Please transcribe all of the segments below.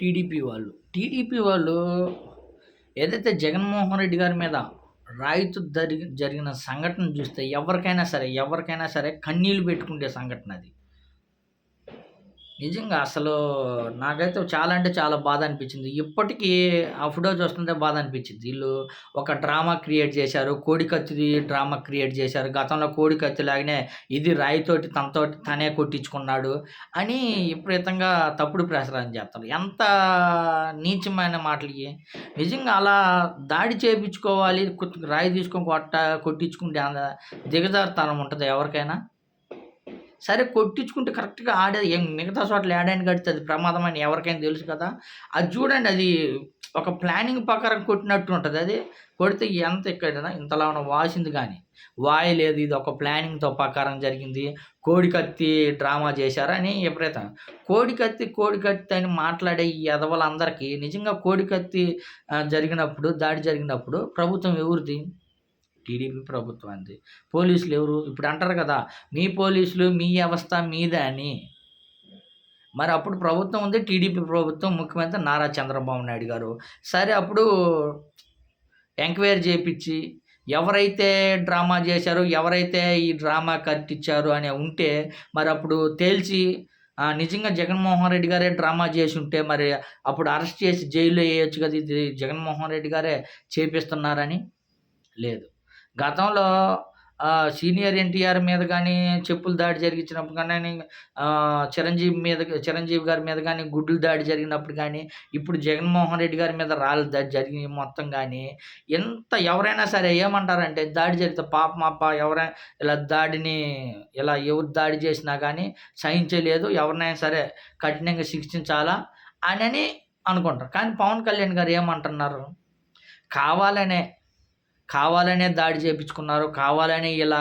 TDP వాళ్ళు. TDP వాళ్ళు ఏదైతే జగన్మోహన్ రెడ్డి గారి మీద రాయితు జరిగి జరిగిన సంఘటన చూస్తే ఎవరికైనా సరే ఎవరికైనా సరే కన్నీళ్ళు పెట్టుకుంటే సంఘటన అది. నిజంగా అసలు నాకైతే చాలా అంటే చాలా బాధ అనిపించింది. ఇప్పటికీ ఆ ఫోటో చూస్తుంటే బాధ అనిపించింది. వీళ్ళు ఒక డ్రామా క్రియేట్ చేశారు కోడికత్తి డ్రామా క్రియేట్ చేశారు. గతంలో కోడికత్తి లాగానే ఇది రాయితోటి తనతోటి తనే కొట్టించుకున్నాడు అని విపరీతంగా తప్పుడు ప్రసారం చేస్తారు. ఎంత నీచమైన మాటలకి నిజంగా అలా దాడి చేయించుకోవాలి రాయి తీసుకొని కొట్ట కొట్టించుకుంటే అంత దిగజారుతనం ఉంటుంది ఎవరికైనా? సరే కొట్టించుకుంటే కరెక్ట్గా ఆడే ఏం మిగతా చోట్ల ఆడాయని కడితే అది ప్రమాదం అని ఎవరికైనా తెలుసు కదా. అది చూడండి అది ఒక ప్లానింగ్ ప్రకారం కొట్టినట్టు ఉంటుంది. అది కొడితే ఎంత ఇక్కడ ఇంతలా ఉన్న వాసింది కానీ. వాయలేదు ఇది ఒక ప్లానింగ్తో ప్రకారం జరిగింది. కోడికత్తి డ్రామా చేశారని ఎప్పుడైతే కోడికత్తి కోడికత్తి అని మాట్లాడే ఈ ఎదవలందరికీ నిజంగా కోడికత్తి జరిగినప్పుడు దాడి జరిగినప్పుడు ప్రభుత్వం ఎవరిది? టీడీపీ ప్రభుత్వానికి పోలీసులు ఎవరు? ఇప్పుడు అంటారు కదా మీ పోలీసులు మీ వ్యవస్థ మీదే అని. మరి అప్పుడు ప్రభుత్వం ఉంది టీడీపీ ప్రభుత్వం ముఖ్యమంత్రి నారా చంద్రబాబు నాయుడు గారు. సరే అప్పుడు ఎంక్వైరీ చేయించి ఎవరైతే డ్రామా చేశారో ఎవరైతే ఈ డ్రామా కట్టించారు అని ఉంటే మరి అప్పుడు తేల్చి నిజంగా జగన్మోహన్ రెడ్డి గారే డ్రామా చేసి ఉంటే మరి అప్పుడు అరెస్ట్ చేసి జైల్లో వేయొచ్చు కదా ఇది జగన్మోహన్ రెడ్డి గారే చేపిస్తున్నారని? లేదు. గతంలో సీనియర్ ఎన్టీఆర్ మీద కానీ చెప్పులు దాడి జరిగించినప్పుడు కానీ చిరంజీవి మీద చిరంజీవి గారి మీద కానీ గుడ్లు దాడి జరిగినప్పుడు కానీ ఇప్పుడు జగన్మోహన్ రెడ్డి గారి మీద రాళ్ళు దాడి జరిగి మొత్తం కానీ ఎంత ఎవరైనా సరే ఏమంటారంటే దాడి జరిగితే పాప మాప ఎవరైనా ఇలా దాడిని ఇలా ఎవరు దాడి చేసినా కానీ సహించలేదు ఎవరినైనా సరే కఠినంగా శిక్షించాలా అని అని అనుకుంటారు. కానీ పవన్ కళ్యాణ్ గారు ఏమంటున్నారు? కావాలనే కావాలనే దాడి చేయించుకున్నారు కావాలనే ఇలా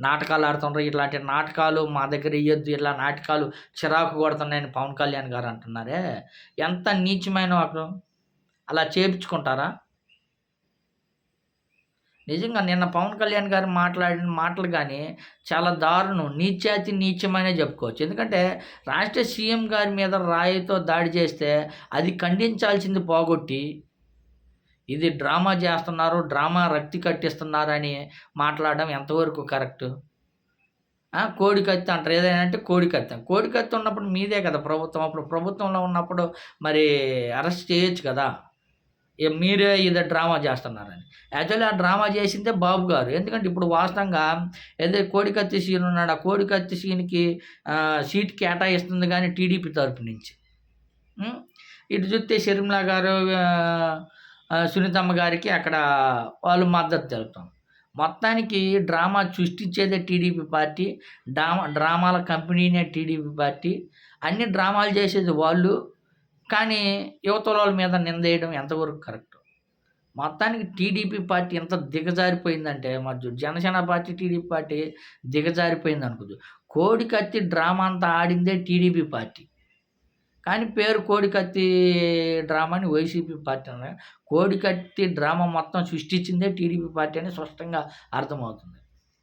నాటకాలు ఆడుతున్నారు ఇట్లాంటి నాటకాలు మా దగ్గర ఇయ్యొద్దు ఇలా నాటకాలు చిరాకు కొడుతున్నాయని పవన్ కళ్యాణ్ గారు అంటున్నారే? ఎంత నీచమైన అక్కడ అలా చేయించుకుంటారా నిజంగా నిన్న పవన్ కళ్యాణ్ గారు మాట్లాడిన మాటలు కానీ చాలా దారుణం. నీచాతి నీచమనే చెప్పుకోవచ్చు. ఎందుకంటే రాష్ట్ర సీఎం గారి మీద రాయితో దాడి చేస్తే అది ఖండించాల్సింది పోగొట్టి ఇది డ్రామా చేస్తున్నారు డ్రామా రక్తి కట్టిస్తున్నారు అని మాట్లాడడం ఎంతవరకు కరెక్ట్? కోడికత్తి అంటారు. ఏదైనా అంటే కోడికత్తి కోడికత్తి ఉన్నప్పుడు మీదే కదా ప్రభుత్వం. అప్పుడు ప్రభుత్వంలో ఉన్నప్పుడు మరి అరెస్ట్ చేయొచ్చు కదా. మీరే ఇది డ్రామా చేస్తున్నారని. యాక్చువల్లీ ఆ డ్రామా చేసిందే బాబు గారు. ఎందుకంటే ఇప్పుడు వాస్తవంగా ఏదైతే కోడికత్తి సీన్ ఉన్నాడు. ఆ కోడికత్తి సీన్కి సీట్ కేటాయిస్తుంది కానీ టీడీపీ తరపు నుంచి. ఇటు చూస్తే షర్మిల గారు సునీతమ్మ గారికి అక్కడ వాళ్ళు మద్దతు తెలుపుతాం. మొత్తానికి డ్రామా సృష్టించేదే టీడీపీ పార్టీ డ్రామా డ్రామాల కంపెనీనే టీడీపీ పార్టీ. అన్ని డ్రామాలు చేసేది వాళ్ళు. కానీ యువతల మీద నిందేయడం ఎంతవరకు కరెక్ట్? మొత్తానికి టీడీపీ పార్టీ ఎంత దిగజారిపోయిందంటే మరి జనసేన పార్టీ టీడీపీ పార్టీ దిగజారిపోయింది అనుకోదు కోడికత్తి డ్రామా అంతా ఆడిందే టీడీపీ పార్టీ. కానీ పేరు కోడికత్తి డ్రామాని వైసీపీ పార్టీ అన్నారు కోడికత్తి డ్రామా మొత్తం సృష్టించిందే టీడీపీ పార్టీ అని స్పష్టంగా అర్థమవుతుంది.